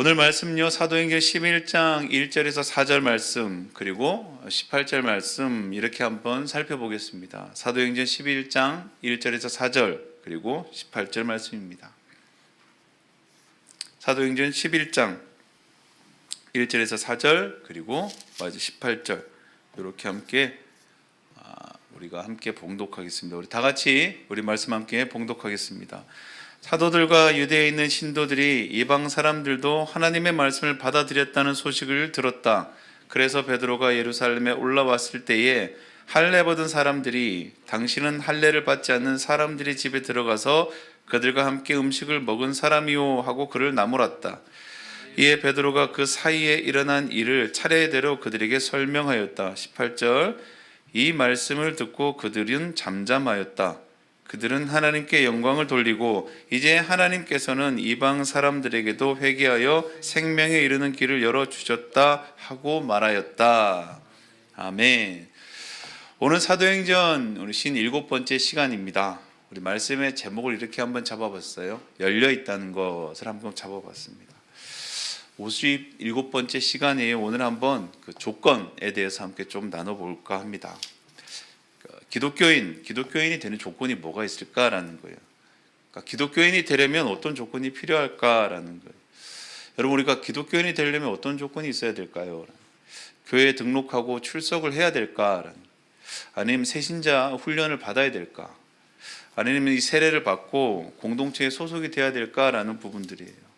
오늘 말씀요 사도행전 11장 1절에서 4절 말씀 그리고 18절 말씀 이렇게 한번 살펴보겠습니다. 사도행전 11장 1절에서 4절 그리고 18절 말씀입니다. 사도행전 11장 1절에서 4절 그리고 맞아 18절 이렇게 함께 아, 우리가 함께 봉독하겠습니다. 우리 다 같이 우리 말씀 함께 봉독하겠습니다. 사도들과 유대에 있는 신도들이 이방 사람들도 하나님의 말씀을 받아들였다는 소식을 들었다. 그래서 베드로가 예루살렘에 올라왔을 때에 할례 받은 사람들이 당신은 할례를 받지 않는 사람들의 집에 들어가서 그들과 함께 음식을 먹은 사람이요 하고 그를 나무랐다. 이에 베드로가 그 사이에 일어난 일을 차례대로 그들에게 설명하였다. 18절 이 말씀을 듣고 그들은 잠잠하였다. 그들은 하나님께 영광을 돌리고 이제 하나님께서는 이방 사람들에게도 회개하여 생명에 이르는 길을 열어 주셨다 하고 말하였다. 아멘. 오늘 사도행전 우리 신 일곱 번째 시간입니다. 우리 말씀의 제목을 이렇게 한번 잡아봤어요. 열려 있다는 것을 한번 잡아봤습니다. 57번째 시간에 오늘 한번 그 조건에 대해서 함께 좀 나눠볼까 합니다. 그 기독교인, 기독교인이 되는 조건이 뭐가 있을까라는 거예요. 그러니까 기독교인이 되려면 어떤 조건이 필요할까라는 거예요. 여러분 우리가 기독교인이 되려면 어떤 조건이 있어야 될까요? 교회에 등록하고 출석을 해야 될까? 아니면 새신자 훈련을 받아야 될까? 아니면 이 세례를 받고 공동체에 소속이 돼야 될까라는 부분들이에요.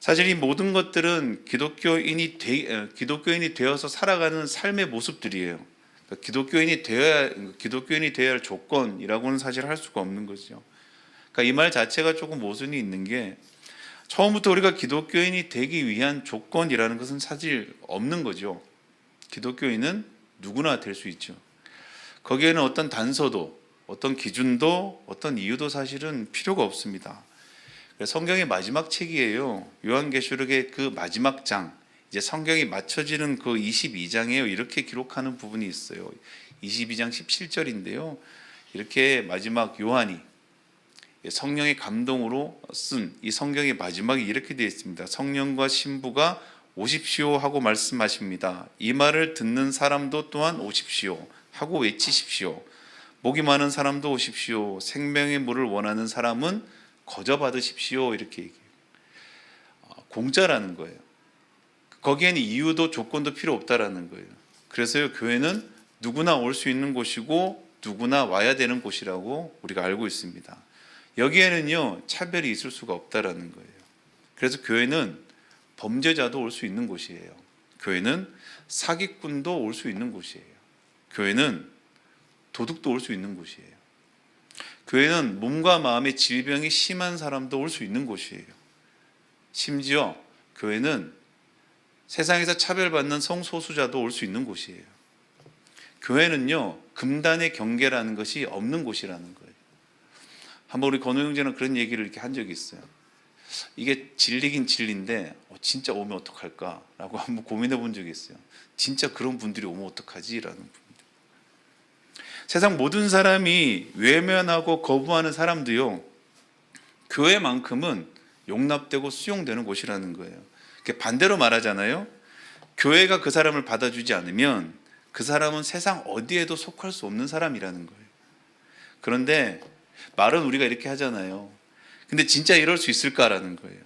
사실 이 모든 것들은 기독교인이 되, 기독교인이 되어서 살아가는 삶의 모습들이에요. 그러니까 기독교인이 되어야 기독교인이 되어야 할 조건이라고는 사실 할 수가 없는 거죠. 그러니까 이 말 자체가 조금 모순이 있는 게 처음부터 우리가 기독교인이 되기 위한 조건이라는 것은 사실 없는 거죠. 기독교인은 누구나 될 수 있죠. 거기에는 어떤 단서도, 어떤 기준도, 어떤 이유도 사실은 필요가 없습니다. 성경의 마지막 책이에요. 요한계시록의 그 마지막 장, 이제 성경이 맞춰지는 그 22장에요. 이렇게 기록하는 부분이 있어요. 22장 17절인데요. 이렇게 마지막 요한이 성령의 감동으로 쓴 이 성경의 마지막이 이렇게 되어 있습니다. 성령과 신부가 오십시오 하고 말씀하십니다. 이 말을 듣는 사람도 또한 오십시오 하고 외치십시오. 목이 많은 사람도 오십시오. 생명의 물을 원하는 사람은 거저 받으십시오. 이렇게 얘기해요. 어, 공짜라는 거예요. 거기에는 이유도 조건도 필요 없다라는 거예요. 그래서요, 교회는 누구나 올 수 있는 곳이고 누구나 와야 되는 곳이라고 우리가 알고 있습니다. 여기에는요, 차별이 있을 수가 없다라는 거예요. 그래서 교회는 범죄자도 올 수 있는 곳이에요. 교회는 사기꾼도 올 수 있는 곳이에요. 교회는 도둑도 올 수 있는 곳이에요. 교회는 몸과 마음의 질병이 심한 사람도 올 수 있는 곳이에요. 심지어 교회는 세상에서 차별받는 성소수자도 올 수 있는 곳이에요. 교회는요, 금단의 경계라는 것이 없는 곳이라는 거예요. 한번 우리 건우 형제는 그런 얘기를 이렇게 한 적이 있어요. 이게 진리긴 진리인데 어, 진짜 오면 어떡할까라고 한번 고민해 본 적이 있어요. 진짜 그런 분들이 오면 어떡하지 라는 분들. 세상 모든 사람이 외면하고 거부하는 사람도요. 교회만큼은 용납되고 수용되는 곳이라는 거예요. 반대로 말하잖아요. 교회가 그 사람을 받아주지 않으면 그 사람은 세상 어디에도 속할 수 없는 사람이라는 거예요. 그런데 말은 우리가 이렇게 하잖아요. 근데 진짜 이럴 수 있을까라는 거예요.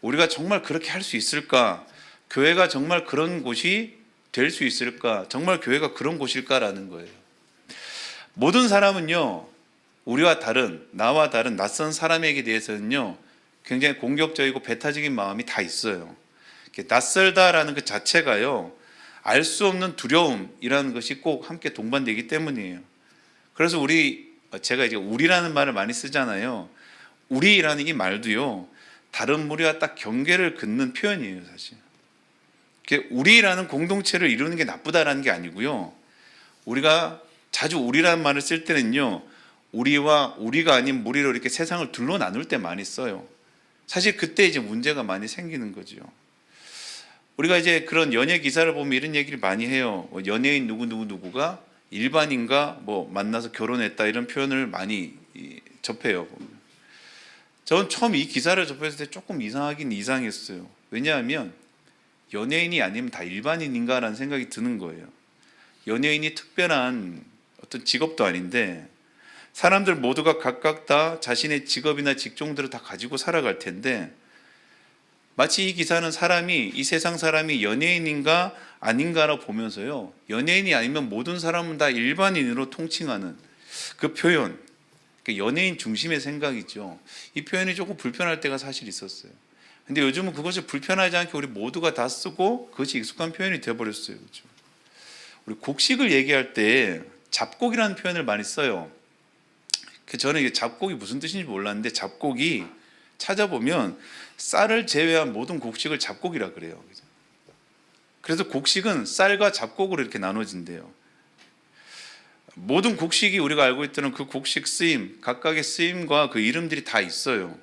우리가 정말 그렇게 할 수 있을까? 교회가 정말 그런 곳이 될 수 있을까? 정말 교회가 그런 곳일까라는 거예요. 모든 사람은요, 우리와 다른, 나와 다른 낯선 사람에게 대해서는요, 굉장히 공격적이고 배타적인 마음이 다 있어요. 낯설다라는 그 자체가요, 알 수 없는 두려움이라는 것이 꼭 함께 동반되기 때문이에요. 그래서 우리, 제가 이제 우리라는 말을 많이 쓰잖아요. 우리라는 이 말도요, 다른 무리와 딱 경계를 긋는 표현이에요, 사실. 우리라는 공동체를 이루는 게 나쁘다라는 게 아니고요. 우리가 자주 우리라는 말을 쓸 때는요, 우리와 우리가 아닌 무리로 이렇게 세상을 둘러 나눌 때 많이 써요. 사실 그때 이제 문제가 많이 생기는 거죠. 우리가 이제 그런 연예 기사를 보면 이런 얘기를 많이 해요. 뭐 연예인 누구 누구 누구가 일반인과 뭐 만나서 결혼했다 이런 표현을 많이 접해요. 저는 처음 이 기사를 접했을 때 조금 이상하긴 이상했어요. 왜냐하면 연예인이 아니면 다 일반인인가라는 생각이 드는 거예요. 연예인이 특별한 어떤 직업도 아닌데 사람들 모두가 각각 다 자신의 직업이나 직종들을 다 가지고 살아갈 텐데 마치 이 기사는 사람이 이 세상 사람이 연예인인가 아닌가라 보면서요. 연예인이 아니면 모든 사람은 다 일반인으로 통칭하는 그 표현. 그 연예인 중심의 생각이죠. 이 표현이 조금 불편할 때가 사실 있었어요. 근데 요즘은 그것이 불편하지 않게 우리 모두가 다 쓰고 그것이 익숙한 표현이 되어 버렸어요. 그렇죠? 우리 곡식을 얘기할 때 잡곡이라는 표현을 많이 써요. 그 저는 이게 잡곡이 무슨 뜻인지 몰랐는데 잡곡이 찾아보면 쌀을 제외한 모든 곡식을 잡곡이라 그래요. 그래서 곡식은 쌀과 잡곡으로 이렇게 나눠진대요. 모든 곡식이 우리가 알고 있던 그 곡식 쓰임, 각각의 쓰임과 그 이름들이 다 있어요.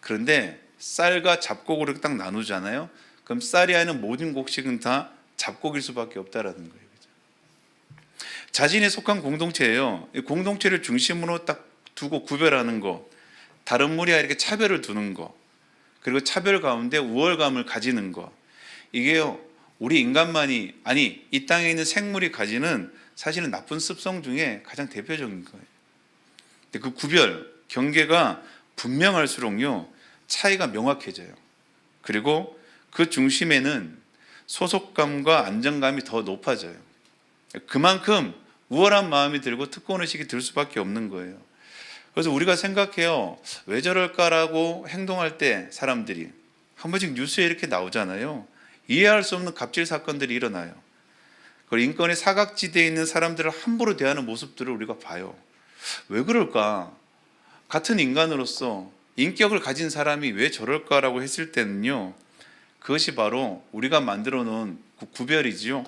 그런데 쌀과 잡곡으로 딱 나누잖아요. 그럼 쌀이 아닌 모든 곡식은 다 잡곡일 수밖에 없다라는 거예요. 자신에 속한 공동체예요. 이 공동체를 중심으로 딱 두고 구별하는 거, 다른 무리와 이렇게 차별을 두는 거, 그리고 차별 가운데 우월감을 가지는 거, 이게요 우리 인간만이 아니 이 땅에 있는 생물이 가지는 사실은 나쁜 습성 중에 가장 대표적인 거예요. 근데 그 구별 경계가 분명할수록요 차이가 명확해져요. 그리고 그 중심에는 소속감과 안정감이 더 높아져요. 그만큼 우월한 마음이 들고 특권 의식이 들 수밖에 없는 거예요. 그래서 우리가 생각해요. 왜 저럴까라고 행동할 때 사람들이 한 번씩 뉴스에 이렇게 나오잖아요. 이해할 수 없는 갑질 사건들이 일어나요. 그리고 인권의 사각지대에 있는 사람들을 함부로 대하는 모습들을 우리가 봐요. 왜 그럴까? 같은 인간으로서 인격을 가진 사람이 왜 저럴까라고 했을 때는요. 그것이 바로 우리가 만들어 놓은 그 구별이지요.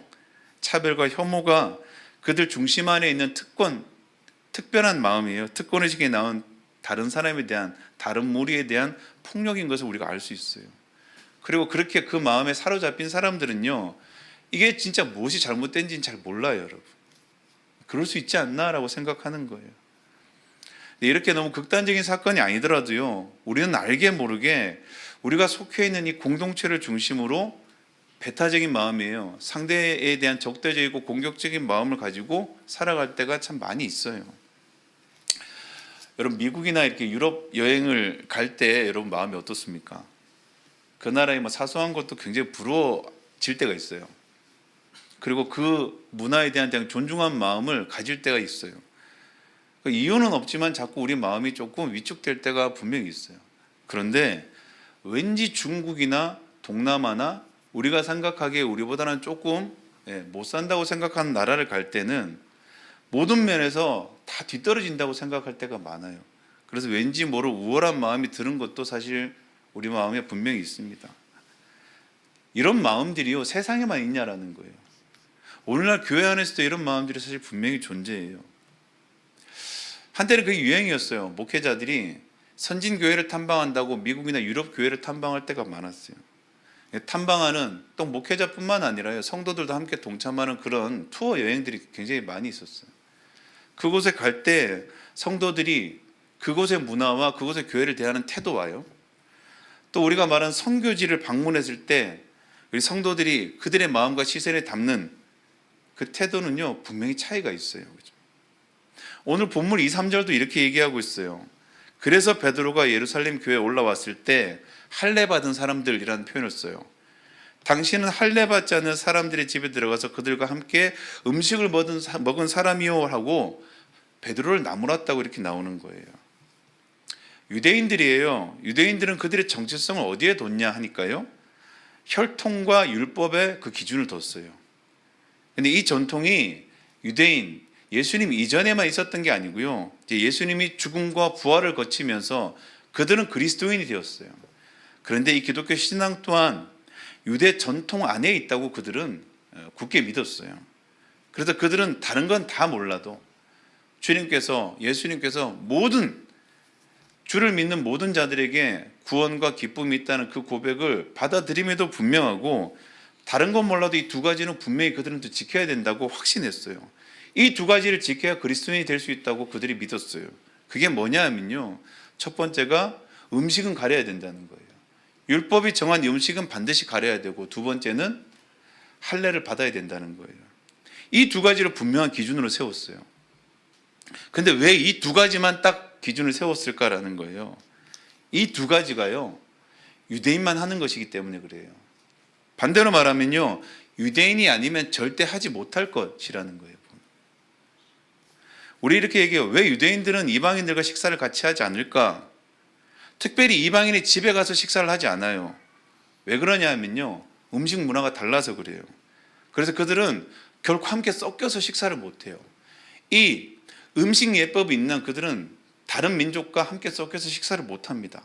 차별과 혐오가 그들 중심 안에 있는 특권, 특별한 마음이에요. 특권의식에 나온 다른 사람에 대한 다른 무리에 대한 폭력인 것을 우리가 알 수 있어요. 그리고 그렇게 그 마음에 사로잡힌 사람들은요. 이게 진짜 무엇이 잘못된지는 잘 몰라요, 여러분. 그럴 수 있지 않나라고 생각하는 거예요. 이렇게 너무 극단적인 사건이 아니더라도요. 우리는 알게 모르게 우리가 속해 있는 이 공동체를 중심으로 배타적인 마음이에요. 상대에 대한 적대적이고 공격적인 마음을 가지고 살아갈 때가 참 많이 있어요. 여러분 미국이나 이렇게 유럽 여행을 갈 때 여러분 마음이 어떻습니까? 그 나라의 뭐 사소한 것도 굉장히 부러워질 때가 있어요. 그리고 그 문화에 대한 그냥 존중한 마음을 가질 때가 있어요. 그 이유는 없지만 자꾸 우리 마음이 조금 위축될 때가 분명히 있어요. 그런데 왠지 중국이나 동남아나 우리가 생각하기에 우리보다는 조금 예, 못 산다고 생각하는 나라를 갈 때는 모든 면에서 다 뒤떨어진다고 생각할 때가 많아요. 그래서 왠지 모를 우월한 마음이 드는 것도 사실 우리 마음에 분명히 있습니다. 이런 마음들이요 세상에만 있냐라는 거예요. 오늘날 교회 안에서도 이런 마음들이 사실 분명히 존재해요. 한때는 그게 유행이었어요. 목회자들이 선진 교회를 탐방한다고 미국이나 유럽 교회를 탐방할 때가 많았어요. 탐방하는 또 목회자뿐만 아니라요 성도들도 함께 동참하는 그런 투어 여행들이 굉장히 많이 있었어요. 그곳에 갈 때 성도들이 그곳의 문화와 그곳의 교회를 대하는 태도와요. 또 우리가 말한 성교지를 방문했을 때 우리 성도들이 그들의 마음과 시선에 담는 그 태도는요 분명히 차이가 있어요. 오늘 본문 2, 3절도 이렇게 얘기하고 있어요. 그래서 베드로가 예루살렘 교회에 올라왔을 때 할례 받은 사람들이라는 표현을 써요. 당신은 할례 받지 않는 사람들의 집에 들어가서 그들과 함께 음식을 먹은, 먹은 사람이요 하고 베드로를 나무랐다고 이렇게 나오는 거예요. 유대인들이에요. 유대인들은 그들의 정체성을 어디에 뒀냐 하니까요. 혈통과 율법에 그 기준을 뒀어요. 근데 이 전통이 유대인, 예수님 이전에만 있었던 게 아니고요. 이제 예수님이 죽음과 부활을 거치면서 그들은 그리스도인이 되었어요. 그런데 이 기독교 신앙 또한 유대 전통 안에 있다고 그들은 어, 굳게 믿었어요. 그래서 그들은 다른 건 다 몰라도 주님께서 예수님께서 모든 주를 믿는 모든 자들에게 구원과 기쁨이 있다는 그 고백을 받아들임에도 분명하고 다른 건 몰라도 이 두 가지는 분명히 그들은 또 지켜야 된다고 확신했어요. 이 두 가지를 지켜야 그리스도인이 될 수 있다고 그들이 믿었어요. 그게 뭐냐 하면요. 첫 번째가 음식은 가려야 된다는 거예요. 율법이 정한 이 음식은 반드시 가려야 되고 두 번째는 할례를 받아야 된다는 거예요. 이 두 가지를 분명한 기준으로 세웠어요. 근데 왜 이 두 가지만 딱 기준을 세웠을까라는 거예요. 이 두 가지가요. 유대인만 하는 것이기 때문에 그래요. 반대로 말하면요. 유대인이 아니면 절대 하지 못할 것이라는 거예요. 우리 이렇게 얘기해요. 왜 유대인들은 이방인들과 식사를 같이 하지 않을까? 특별히 이방인이 집에 가서 식사를 하지 않아요. 왜 그러냐 하면요. 음식 문화가 달라서 그래요. 그래서 그들은 결코 함께 섞여서 식사를 못 해요. 이 음식 예법이 있는 그들은 다른 민족과 함께 섞여서 식사를 못 합니다.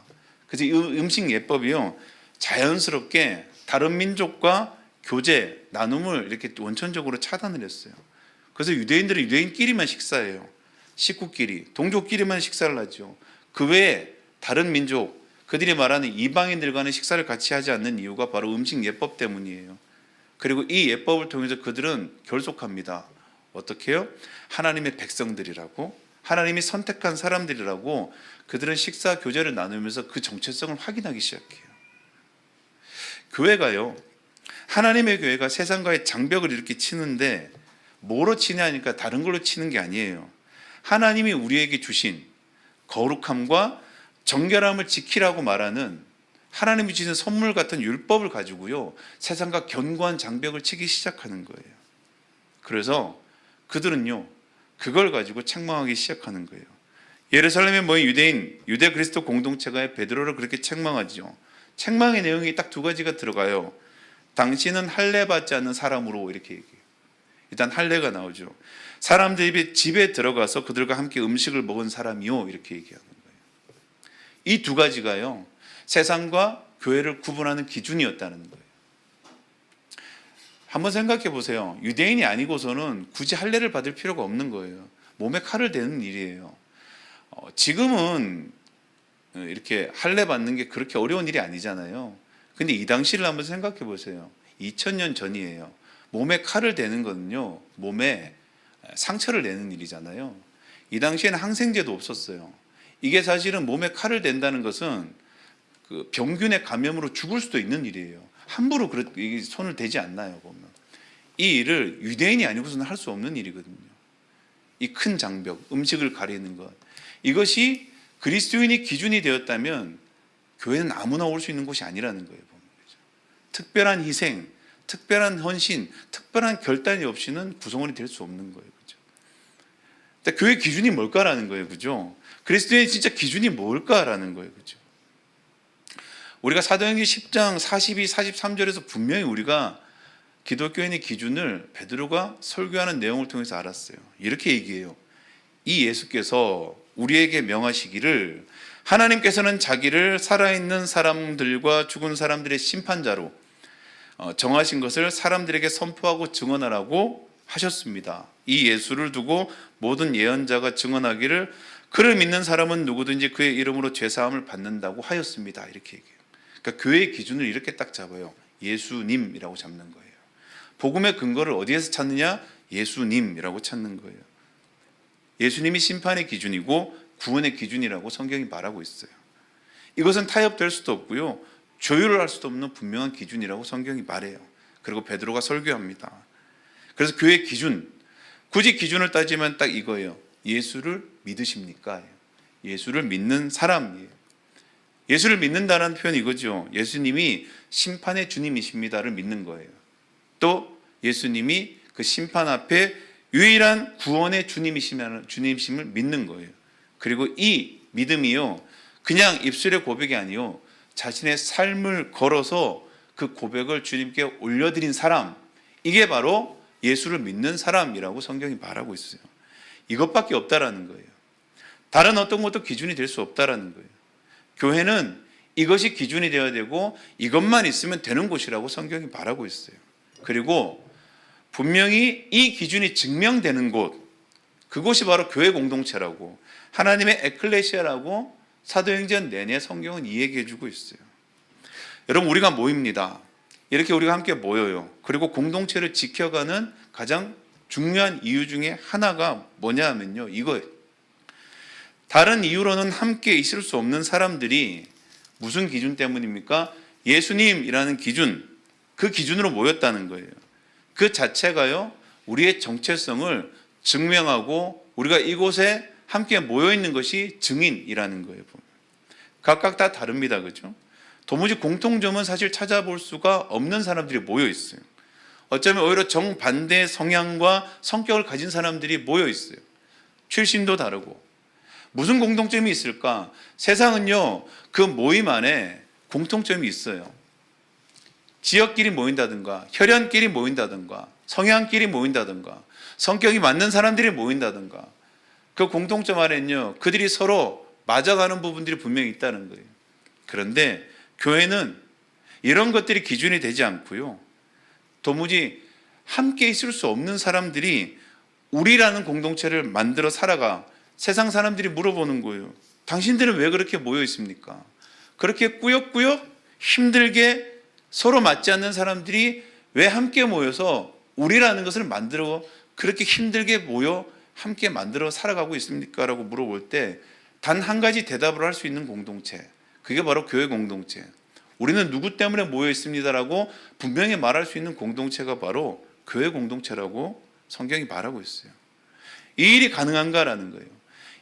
그래서 이 음식 예법이요. 자연스럽게 다른 민족과 교제, 나눔을 이렇게 원천적으로 차단을 했어요. 그래서 유대인들은 유대인끼리만 식사해요. 식구끼리, 동족끼리만 식사를 하죠. 그 외에 다른 민족, 그들이 말하는 이방인들과는 식사를 같이 하지 않는 이유가 바로 음식 예법 때문이에요. 그리고 이 예법을 통해서 그들은 결속합니다. 어떻게 해요? 하나님의 백성들이라고, 하나님이 선택한 사람들이라고 그들은 식사 교제를 나누면서 그 정체성을 확인하기 시작해요. 교회가요, 하나님의 교회가 세상과의 장벽을 이렇게 치는데 뭐로 치냐니까 다른 걸로 치는 게 아니에요. 하나님이 우리에게 주신 거룩함과 정결함을 지키라고 말하는 하나님이 주신 선물 같은 율법을 가지고요. 세상과 견고한 장벽을 치기 시작하는 거예요. 그래서 그들은요. 그걸 가지고 책망하기 시작하는 거예요. 예루살렘에 모인 유대인, 유대 그리스도 공동체가 베드로를 그렇게 책망하죠. 책망의 내용이 딱 두 가지가 들어가요. 당신은 할례 받지 않는 사람으로 이렇게 얘기해요. 일단 할례가 나오죠. 사람들이 집에 들어가서 그들과 함께 음식을 먹은 사람이요 이렇게 얘기하는. 이 두 가지가요 세상과 교회를 구분하는 기준이었다는 거예요. 한번 생각해 보세요. 유대인이 아니고서는 굳이 할례를 받을 필요가 없는 거예요. 몸에 칼을 대는 일이에요. 어, 지금은 이렇게 할례 받는 게 그렇게 어려운 일이 아니잖아요. 근데 이 당시를 한번 생각해 보세요. 2000년 전이에요. 몸에 칼을 대는 거는요, 몸에 상처를 내는 일이잖아요. 이 당시에는 항생제도 없었어요. 이게 사실은 몸에 칼을 댄다는 것은 그 병균의 감염으로 죽을 수도 있는 일이에요. 함부로 그렇, 손을 대지 않나요, 보면. 이 일을 유대인이 아니고서는 할 수 없는 일이거든요. 이 큰 장벽, 음식을 가리는 것. 이것이 그리스도인이 기준이 되었다면 교회는 아무나 올 수 있는 곳이 아니라는 거예요, 보면. 특별한 희생, 특별한 헌신, 특별한 결단이 없이는 구성원이 될 수 없는 거예요. 그죠? 교회 기준이 뭘까라는 거예요. 그죠? 그리스도의 진짜 기준이 뭘까라는 거예요. 그죠? 우리가 사도행전 10장 42, 43절에서 분명히 우리가 기독교인의 기준을 베드로가 설교하는 내용을 통해서 알았어요. 이렇게 얘기해요. 이 예수께서 우리에게 명하시기를 하나님께서는 자기를 살아있는 사람들과 죽은 사람들의 심판자로 어, 정하신 것을 사람들에게 선포하고 증언하라고 하셨습니다. 이 예수를 두고 모든 예언자가 증언하기를 그를 믿는 사람은 누구든지 그의 이름으로 죄 사함을 받는다고 하였습니다. 이렇게 얘기해요. 그러니까 교회의 기준을 이렇게 딱 잡아요. 예수님이라고 잡는 거예요. 복음의 근거를 어디에서 찾느냐? 예수님이라고 찾는 거예요. 예수님이 심판의 기준이고 구원의 기준이라고 성경이 말하고 있어요. 이것은 타협될 수도 없고요. 조율을 할 수도 없는 분명한 기준이라고 성경이 말해요. 그리고 베드로가 설교합니다. 그래서 교회 기준, 굳이 기준을 따지면 딱 이거예요. 예수를 믿으십니까? 예수를 믿는 사람이에요. 예수를 믿는다는 표현 이거죠. 예수님이 심판의 주님이십니다를 믿는 거예요. 또 예수님이 그 심판 앞에 유일한 구원의 주님이시면 주님심을 믿는 거예요. 그리고 이 믿음이요. 그냥 입술의 고백이 아니요. 자신의 삶을 걸어서 그 고백을 주님께 올려드린 사람, 이게 바로 예수를 믿는 사람이라고 성경이 말하고 있어요. 이것밖에 없다라는 거예요. 다른 어떤 것도 기준이 될 수 없다라는 거예요. 교회는 이것이 기준이 되어야 되고 이것만 있으면 되는 곳이라고 성경이 말하고 있어요. 그리고 분명히 이 기준이 증명되는 곳, 그곳이 바로 교회 공동체라고 하나님의 에클레시아라고 사도행전 내내 성경은 이야기해 주고 있어요. 여러분 우리가 모입니다. 이렇게 우리가 함께 모여요. 그리고 공동체를 지켜가는 가장 중요한 이유 중에 하나가 뭐냐 하면요. 이거예요. 다른 이유로는 함께 있을 수 없는 사람들이 무슨 기준 때문입니까? 예수님이라는 기준, 그 기준으로 모였다는 거예요. 그 자체가요, 우리의 정체성을 증명하고 우리가 이곳에 함께 모여 있는 것이 증인이라는 거예요. 각각 다 다릅니다. 그죠? 도무지 공통점은 사실 찾아볼 수가 없는 사람들이 모여 있어요. 어쩌면 오히려 정반대 성향과 성격을 가진 사람들이 모여 있어요. 출신도 다르고. 무슨 공통점이 있을까? 세상은요, 그 모임 안에 공통점이 있어요. 지역끼리 모인다든가, 혈연끼리 모인다든가, 성향끼리 모인다든가, 성격이 맞는 사람들이 모인다든가, 그 공통점 안에는요, 그들이 서로 맞아가는 부분들이 분명히 있다는 거예요. 그런데 교회는 이런 것들이 기준이 되지 않고요. 도무지 함께 있을 수 없는 사람들이 우리라는 공동체를 만들어 살아가 세상 사람들이 물어보는 거예요. 당신들은 왜 그렇게 모여 있습니까? 그렇게 꾸역꾸역 힘들게 서로 맞지 않는 사람들이 왜 함께 모여서 우리라는 것을 만들어 그렇게 힘들게 모여 함께 만들어 살아가고 있습니까? 라고 물어볼 때 단 한 가지 대답을 할 수 있는 공동체. 그게 바로 교회 공동체. 우리는 누구 때문에 모여 있습니다라고 분명히 말할 수 있는 공동체가 바로 교회 공동체라고 성경이 말하고 있어요. 이 일이 가능한가라는 거예요.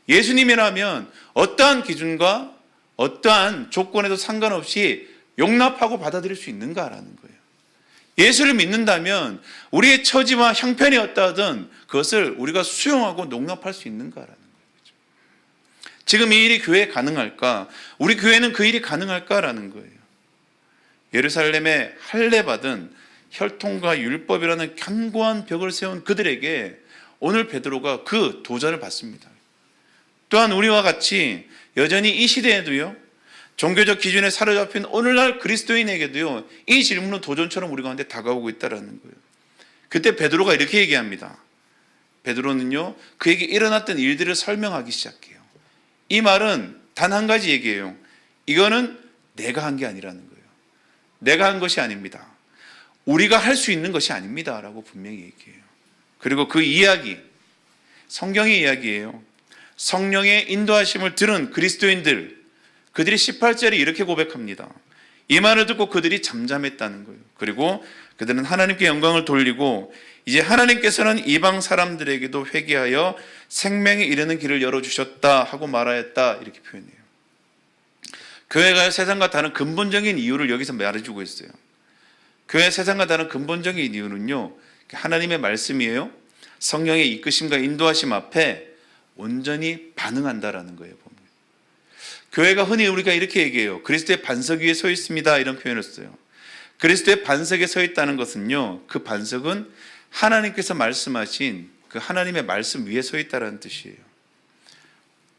예수님이라면 어떠한 기준과 어떠한 조건에도 상관없이 용납하고 받아들일 수 있는가라는 거예요. 예수를 믿는다면 우리의 처지와 형편이 어떠하든 그것을 우리가 수용하고 농납할 수 있는가라는 거예요. 지금 이 일이 교회에 가능할까? 우리 교회는 그 일이 가능할까라는 거예요. 예루살렘에 할례 받은 혈통과 율법이라는 견고한 벽을 세운 그들에게 오늘 베드로가 그 도전을 받습니다. 또한 우리와 같이 여전히 이 시대에도요. 종교적 기준에 사로잡힌 오늘날 그리스도인에게도요. 이 질문은 도전처럼 우리 가운데 다가오고 있다라는 거예요. 그때 베드로가 이렇게 얘기합니다. 베드로는요. 그에게 일어났던 일들을 설명하기 시작해요. 이 말은 단 한 가지 얘기예요. 이거는 내가 한 게 아니라는 거예요. 내가 한 것이 아닙니다. 우리가 할 수 있는 것이 아닙니다. 라고 분명히 얘기해요. 그리고 그 이야기, 성경의 이야기예요. 성령의 인도하심을 들은 그리스도인들, 그들이 18절에 이렇게 고백합니다. 이 말을 듣고 그들이 잠잠했다는 거예요. 그리고 그들은 하나님께 영광을 돌리고 이제 하나님께서는 이방 사람들에게도 회개하여 생명에 이르는 길을 열어주셨다 하고 말하였다 이렇게 표현해요. 교회가 세상과 다른 근본적인 이유를 여기서 말해주고 있어요. 교회 세상과 다른 근본적인 이유는요, 하나님의 말씀이에요. 성령의 이끄심과 인도하심 앞에 온전히 반응한다라는 거예요. 보면. 교회가 흔히 우리가 이렇게 얘기해요. 그리스도의 반석 위에 서 있습니다. 이런 표현을 써요. 그리스도의 반석에 서 있다는 것은요, 그 반석은 하나님께서 말씀하신 그 하나님의 말씀 위에 서 있다는 뜻이에요.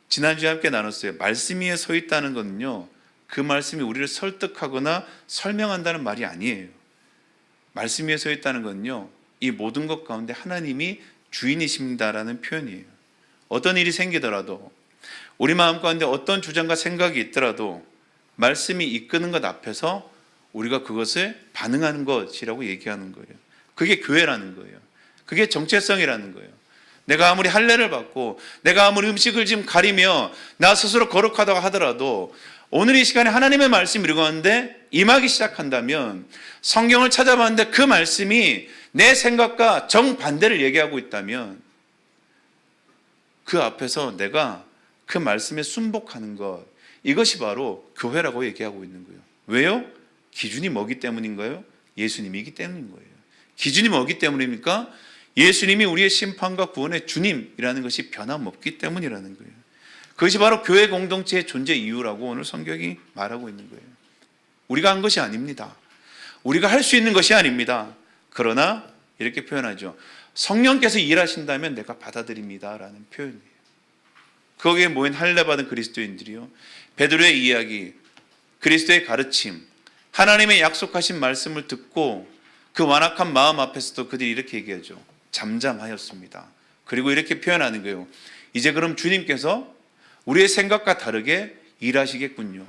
지난주에 함께 나눴어요. 말씀 위에 서 있다는 것은요, 그 말씀이 우리를 설득하거나 설명한다는 말이 아니에요. 말씀 위에 서 있다는 것은요, 이 모든 것 가운데 하나님이 주인이십니다라는 표현이에요. 어떤 일이 생기더라도, 우리 마음 가운데 어떤 주장과 생각이 있더라도, 말씀이 이끄는 것 앞에서 우리가 그것을 반응하는 것이라고 얘기하는 거예요. 그게 교회라는 거예요. 그게 정체성이라는 거예요. 내가 아무리 할례를 받고 내가 아무리 음식을 지금 가리며 나 스스로 거룩하다고 하더라도 오늘 이 시간에 하나님의 말씀이 읽었는데 임하기 시작한다면 성경을 찾아봤는데 그 말씀이 내 생각과 정반대를 얘기하고 있다면 그 앞에서 내가 그 말씀에 순복하는 것 이것이 바로 교회라고 얘기하고 있는 거예요. 왜요? 기준이 뭐기 때문인가요? 예수님이기 때문인 거예요. 기준이 뭐기 때문입니까? 예수님이 우리의 심판과 구원의 주님이라는 것이 변함없기 때문이라는 거예요. 그것이 바로 교회 공동체의 존재 이유라고 오늘 성경이 말하고 있는 거예요. 우리가 한 것이 아닙니다. 우리가 할 수 있는 것이 아닙니다. 그러나 이렇게 표현하죠. 성령께서 일하신다면 내가 받아들입니다라는 표현이에요. 거기에 모인 할례 받은 그리스도인들이요. 베드로의 이야기, 그리스도의 가르침, 하나님의 약속하신 말씀을 듣고 그 완악한 마음 앞에서도 그들이 이렇게 얘기하죠. 잠잠하였습니다. 그리고 이렇게 표현하는 거예요. 이제 그럼 주님께서 우리의 생각과 다르게 일하시겠군요.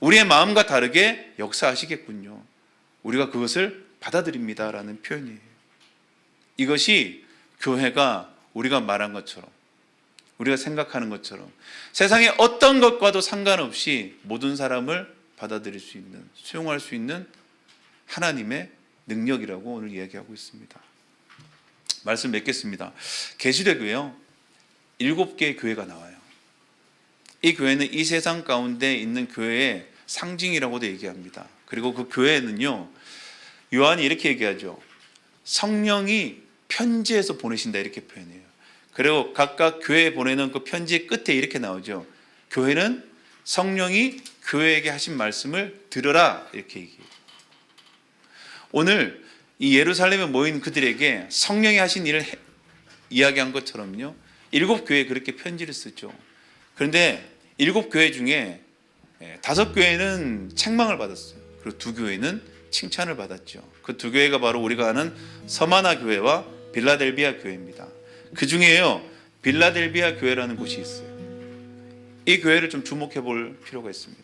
우리의 마음과 다르게 역사하시겠군요. 우리가 그것을 받아들입니다라는 표현이에요. 이것이 교회가 우리가 말한 것처럼 우리가 생각하는 것처럼 세상의 어떤 것과도 상관없이 모든 사람을 받아들일 수 있는 수용할 수 있는 하나님의 능력이라고 오늘 이야기하고 있습니다. 말씀 맺겠습니다. 계시되고요. 일곱 개의 교회가 나와요. 이 교회는 이 세상 가운데 있는 교회의 상징이라고도 얘기합니다. 그리고 그 교회는요. 요한이 이렇게 얘기하죠. 성령이 편지에서 보내신다 이렇게 표현해요. 그리고 각각 교회에 보내는 그 편지의 끝에 이렇게 나오죠. 교회는 성령이 교회에게 하신 말씀을 들으라 이렇게 얘기해요. 오늘 이 예루살렘에 모인 그들에게 성령이 하신 일을 해- 이야기한 것처럼요. 일곱 교회에 그렇게 편지를 쓰죠. 그런데 일곱 교회 중에 예, 다섯 교회는 책망을 받았어요. 그리고 두 교회는 칭찬을 받았죠. 그 두 교회가 바로 우리가 아는 서마나 교회와 빌라델비아 교회입니다. 그 중에요 빌라델비아 교회라는 곳이 있어요. 이 교회를 좀 주목해 볼 필요가 있습니다.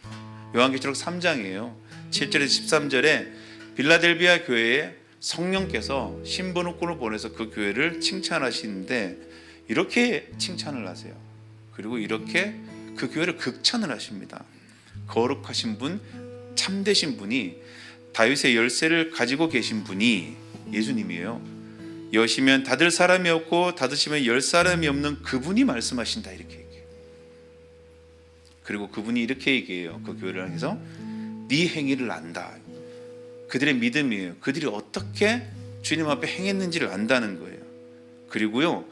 요한계시록 3장이에요. 7절에서 13절에 빌라델비아 교회에 성령께서 신부누꾼을 보내서 그 교회를 칭찬하시는데 이렇게 칭찬을 하세요. 그리고 이렇게 그 교회를 극찬을 하십니다. 거룩하신 분, 참되신 분이 다윗의 열쇠를 가지고 계신 분이 예수님이에요. 여시면 닫을 사람이 없고 닫으시면 열 사람이 없는 그분이 말씀하신다 이렇게 얘기해요. 그리고 그분이 이렇게 얘기해요. 그 교회를 향해서 네 행위를 안다. 그들의 믿음이에요. 그들이 어떻게 주님 앞에 행했는지를 안다는 거예요. 그리고요.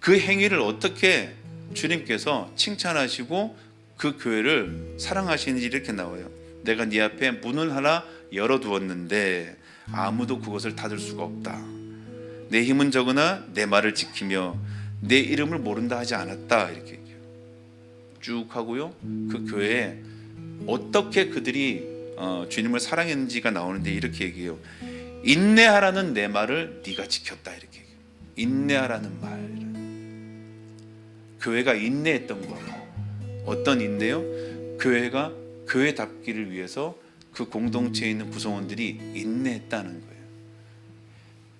그 행위를 어떻게 주님께서 칭찬하시고 그 교회를 사랑하시는지 이렇게 나와요. 내가 네 앞에 문을 하나 열어 두었는데 아무도 그것을 닫을 수가 없다. 내 힘은 적으나 내 말을 지키며 내 이름을 모른다 하지 않았다 이렇게. 쭉 하고요. 그 교회에 어떻게 그들이 어, 주님을 사랑했는지가 나오는데 이렇게 얘기해요. 인내하라는 내 말을 네가 지켰다 이렇게 얘기해요. 인내하라는 말. 교회가 인내했던 거예요. 어떤 인내요? 교회가 교회답기를 위해서 그 공동체에 있는 구성원들이 인내했다는 거예요.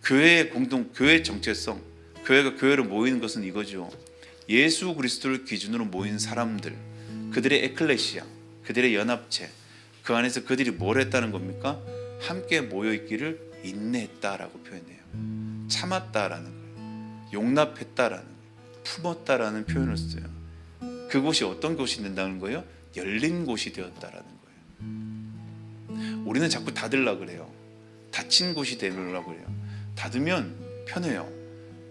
교회의 공동 교회 정체성, 교회가 교회로 모이는 것은 이거죠. 예수 그리스도를 기준으로 모인 사람들, 그들의 에클레시아, 그들의 연합체, 그 안에서 그들이 뭘 했다는 겁니까? 함께 모여 있기를 인내했다라고 표현해요. 참았다라는 거예요. 용납했다라는 거예요. 품었다라는 표현을 써요. 그곳이 어떤 곳이 된다는 거예요? 열린 곳이 되었다라는 거예요. 우리는 자꾸 닫으려 그래요. 닫힌 곳이 되려고 그래요. 닫으면 편해요.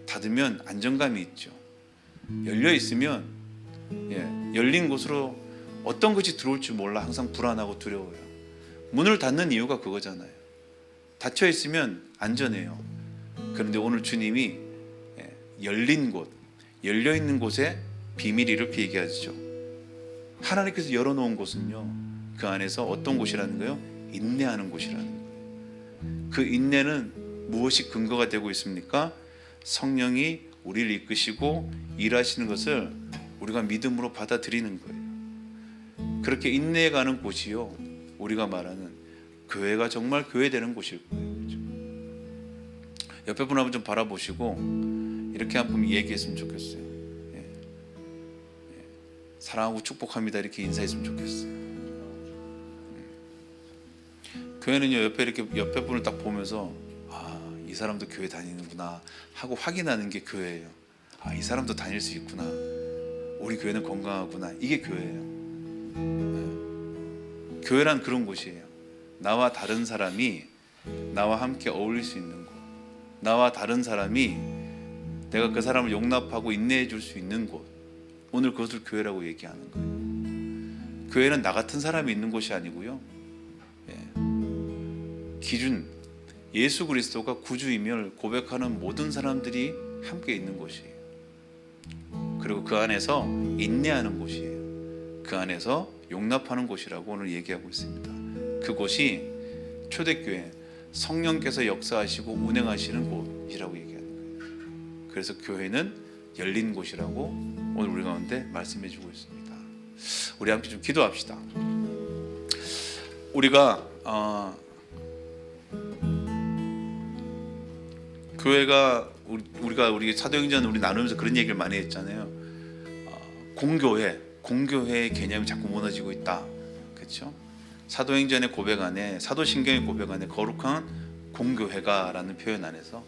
닫으면 안정감이 있죠. 열려 있으면 예, 열린 곳으로 어떤 것이 들어올지 몰라 항상 불안하고 두려워요. 문을 닫는 이유가 그거잖아요. 닫혀 있으면 안전해요. 그런데 오늘 주님이 예, 열린 곳, 열려 있는 곳에 비밀이 이렇게 얘기하죠. 하나님께서 열어놓은 곳은요, 그 안에서 어떤 곳이라는 거요? 인내하는 곳이라는 거예요. 그 인내는 무엇이 근거가 되고 있습니까? 성령이 우리를 이끄시고 일하시는 것을 우리가 믿음으로 받아들이는 거예요. 그렇게 인내해가는 곳이요, 우리가 말하는 교회가 정말 교회 되는 곳일 거예요. 그렇죠? 옆에 분 한번 좀 바라보시고 이렇게 한번 얘기했으면 좋겠어요. 예. 예. 사랑하고 축복합니다 이렇게 인사했으면 좋겠어요. 음. 교회는요 옆에 이렇게 옆에 분을 딱 보면서 아 이 사람도 교회 다니는구나 하고 확인하는 게 교회예요. 아 이 사람도 다닐 수 있구나. 우리 교회는 건강하구나. 이게 교회예요. 예. 교회란 그런 곳이에요. 나와 다른 사람이 나와 함께 어울릴 수 있는 곳. 나와 다른 사람이 내가 그 사람을 용납하고 인내해 줄 수 있는 곳. 오늘 그것을 교회라고 얘기하는 거예요. 교회는 나 같은 사람이 있는 곳이 아니고요. 예. 기준 예수 그리스도가 구주임을 고백하는 모든 사람들이 함께 있는 곳이에요. 그리고 그 안에서 인내하는 곳이에요. 그 안에서 용납하는 곳이라고 오늘 얘기하고 있습니다. 그곳이 초대교회 성령께서 역사하시고 운행하시는 곳이라고 거예요. 그래서 교회는 열린 곳이라고 오늘 우리 가운데 말씀해 주고 있습니다. 우리 함께 좀 기도합시다. 우리가 어, 교회가 우리- 우리 가 우리 사도행전 우리 나누면서 그런 얘기를 많이 했잖아요. 어, 공교회, 공교회의 개념이 자꾸 무너지고 있다. 그렇죠? 사도행전의 고백 안에 사도신경의 고백 안에 거룩한 공교회가라는 표현 안에서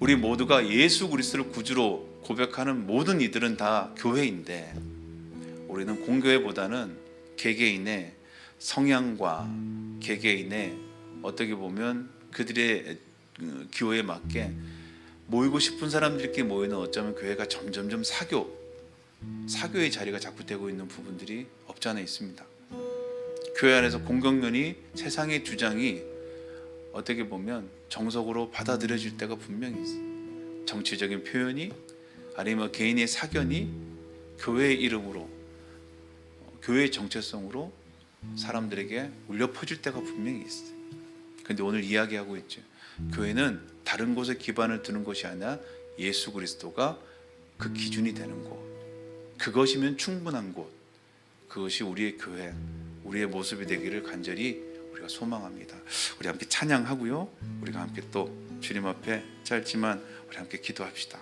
우리 모두가 예수 그리스도를 구주로 고백하는 모든 이들은 다 교회인데 우리는 공교회보다는 개개인의 성향과 개개인의 어떻게 보면 그들의 어, 기호에 맞게 모이고 싶은 사람들끼리 모이는 어쩌면 교회가 점점점 사교 사교의 자리가 자꾸 되고 있는 부분들이 없지 않아 있습니다. 교회 안에서 공경련이 세상의 주장이 어떻게 보면 정석으로 받아들여질 때가 분명히 있어요. 정치적인 표현이 아니면 개인의 사견이 교회의 이름으로 어, 교회의 정체성으로 사람들에게 울려 퍼질 때가 분명히 있어요. 근데 오늘 이야기하고 있죠. 교회는 다른 곳에 기반을 두는 것이 아니라 예수 그리스도가 그 기준이 되는 곳. 그것이면 충분한 곳. 그것이 우리의 교회, 우리의 모습이 되기를 간절히 우리가 소망합니다. 우리 함께 찬양하고요. 우리가 함께 또 주님 앞에 짧지만 우리 함께 기도합시다.